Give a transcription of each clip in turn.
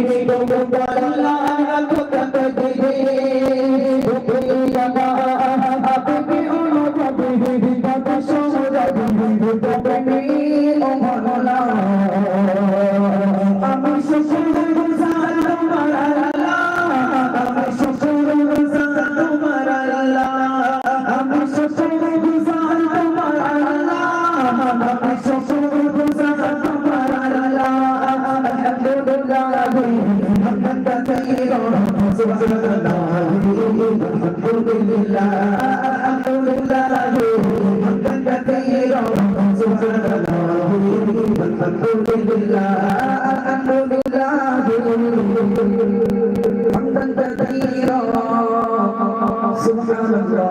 মিলে ভোট আলহামদুলিল্লাহ হামদান কাসীরা সুবহানাল্লাহ আলহামদুলিল্লাহ আলহামদুলিল্লাহ হামদান কাসীরা সুবহানাল্লাহ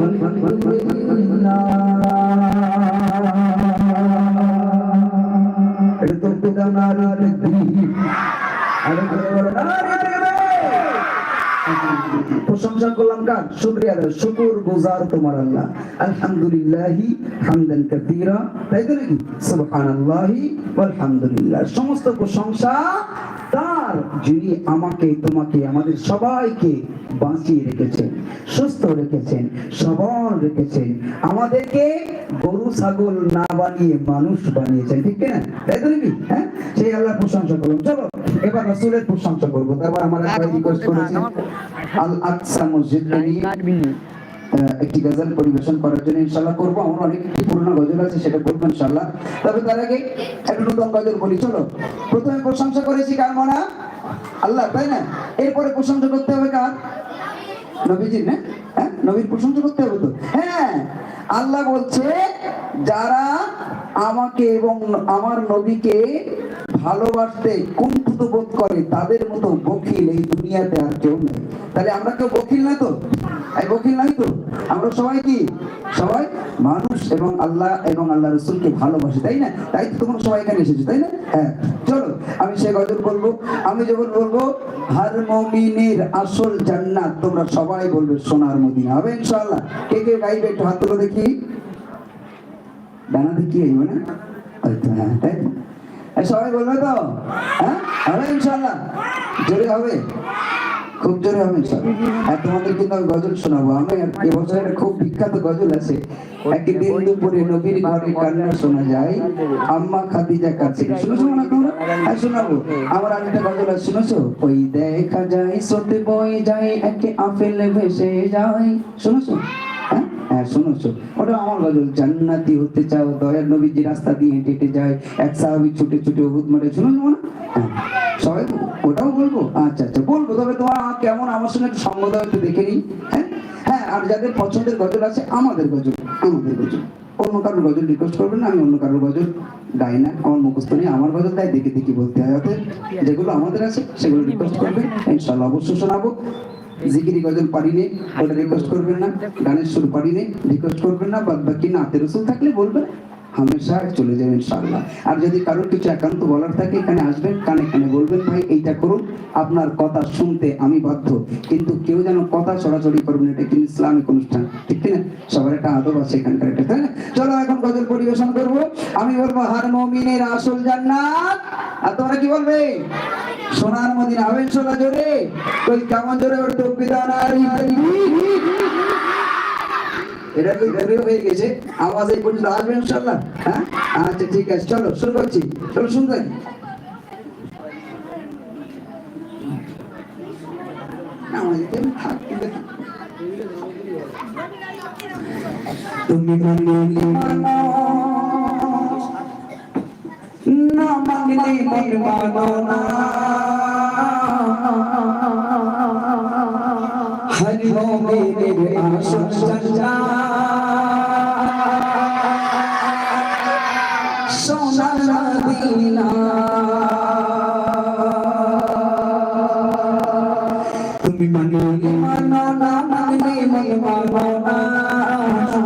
আলহামদুলিল্লাহ এটা তো পিতা নারী তাকবীর আরে বড় নারী তাকবীর প্রশংসা শুক্রিয়া কার শুকুর গুজার তোমার আল্লাহ। আলহামদুলিল্লাহি হামদান কাসীরা। তাই তো নাকি? সুবহানাল্লাহি আলহামদুলিল্লাহ সমস্ত প্রশংসা তার যিনি আমাকে তোমাকে আমাদের সবাইকে বাঁচিয়ে রেখেছেন সুস্থ রেখেছেন সবল রেখেছেন আমাদেরকে গরু ছাগল না বানিয়ে মানুষ বানিয়েছেন ঠিক না তাই তো নাকি হ্যাঁ? সেই আল্লাহ প্রশংসা করলাম। চলো এবার রাসূলের প্রশংসা করব। তারপর আমার রিকোয়েস্ট করেছে আল আকসা মসজিদ একটি গজল পরিবেশন করার জন্য ইনশাল্লাহ করব। আমার অনেক একটি পুরনো গজল আছে, সেটা করব ইনশাল্লাহ তবে তার আগে একটা নতুন গজল বলি, চলো। প্রথমে প্রশংসা করেছি কার মনা? আল্লাহ, তাই না? এরপরে প্রশংসা করতে হবে কার? নবীজির, না? হ্যাঁ? নবীর প্রশংসা করতে হবে তো? হ্যাঁ আল্লাহ বলছে, যারা আমাকে এবং আমার নবীকে ভালোবাসতে কুণ্ঠিত বোধ করে, তাদের মতো বকিল এই দুনিয়াতে আর কেউ নেই। তাহলে আমরা কেউ বকিল না তো? এই বকিল নাই তো? আমরা সবাই কি? সবাই মানুষ এবং আল্লাহ এবং আল্লাহ রসুলকে ভালোবাসি, তাই না? তাই তো তোমরা সবাই এখানে এসেছ, তাই না? হ্যাঁ চলো, আমি সে গজল বলব। আমি যখন বলব, হার মমিনের আসল জান্নাত, তোমরা সবাই বলবে, সোনার মদিনা। হবে ইনশাআল্লাহ। কে কে গাইবে একটু হাত তুলে দেখি। ডানা দেখি এই মানে হয়তো হ্যাঁ তাই সবাই বলবে তো? হ্যাঁ? হবে ইনশাআল্লাহ? জোরে হবে? খুব জোরে হবে আর তোমাদের কিন্তু আমি গজল শোনাবো। আমি এবছর একটা খুব বিখ্যাত গজল আছে। একটি দিন দুপুরে নবীর ঘরে কান্না শোনা যায়। আম্মা খাদিজা কাছে শুনেছো না তোমরা? হ্যাঁ শোনাবো। আমার আরেকটা গজল আছে, শুনেছো? ওই দেখা যায় সতে বয়ে যায়, একে আপেল ভেসে যায়। শুনেছো? হ্যাঁ হ্যাঁ শুনেছো ওটা আমার গজল জান্নাতি হতে চাও দয়ার নবীজি রাস্তা দিয়ে হেঁটে হেঁটে যায়, এক সাহাবি ছুটে ছুটে ওহুদ মারে শুনেছো না? হ্যাঁ। সবাই ওটাও বলব? আচ্ছা আচ্ছা বলব। তবে তোমার কেমন, আমার সঙ্গে একটু সঙ্গ দাও একটু দেখে নিই হ্যাঁ? হ্যাঁ আর যাদের পছন্দের গজল আছে, আমাদের গজল আমাদের গজল। অন্য কারোর গজল রিকোয়েস্ট করবেন না, আমি অন্য কারোর গজল গাই না, আমার মুখস্থ নেই, আমার গজল তাই দেখে দেখে বলতে হয়, অতএব যেগুলো আমাদের আছে, সেগুলো রিকোয়েস্ট করবেন। ইনশাল্লাহ অবশ্যই শোনাবো। জিকিরি গজল পারিনি ওটা রিকোয়েস্ট করবেন না। গানের সুর পারিনি রিকোয়েস্ট করবেন না বাদ বাকি নাতে রসুল থাকলে বলবেন। হামেশা চলে যাবেন ইনশাআল্লাহ। আর যদি কারোর কিছু একান্ত বলার থাকে এখানে আসবেন কানে কানে বলবেন ভাই এইটা করুন আপনার কথা শুনতে আমি বাধ্য। কিন্তু কেউ যেন কথা ছড়াছড়ি করবেন এটা কিন্তু ইসলামিক অনুষ্ঠান ঠিক না সবার একটা তো আছে এখানকার একটা তাই না? চলো এখন গজল পরিবেশন করব। আমি বলব হার মমিনের আসল জান্নাত। আর তোমরা কি বলবে? সোনার মদিনা হবেন সোনা জোরে। কই কেমন জোরে ওর তো এটা কি গরিব হয়ে গেছে? আওয়াজ এই পর্যন্ত আসবে ইনশাল্লাহ হ্যাঁ? আচ্ছা ঠিক আছে চলো শুরু করছি। চলো না, আমাদের থাক, তুমি মানলে মানো না মানলে মন মানো না হরি মেরে আসন সঞ্জা সোনার মদিনা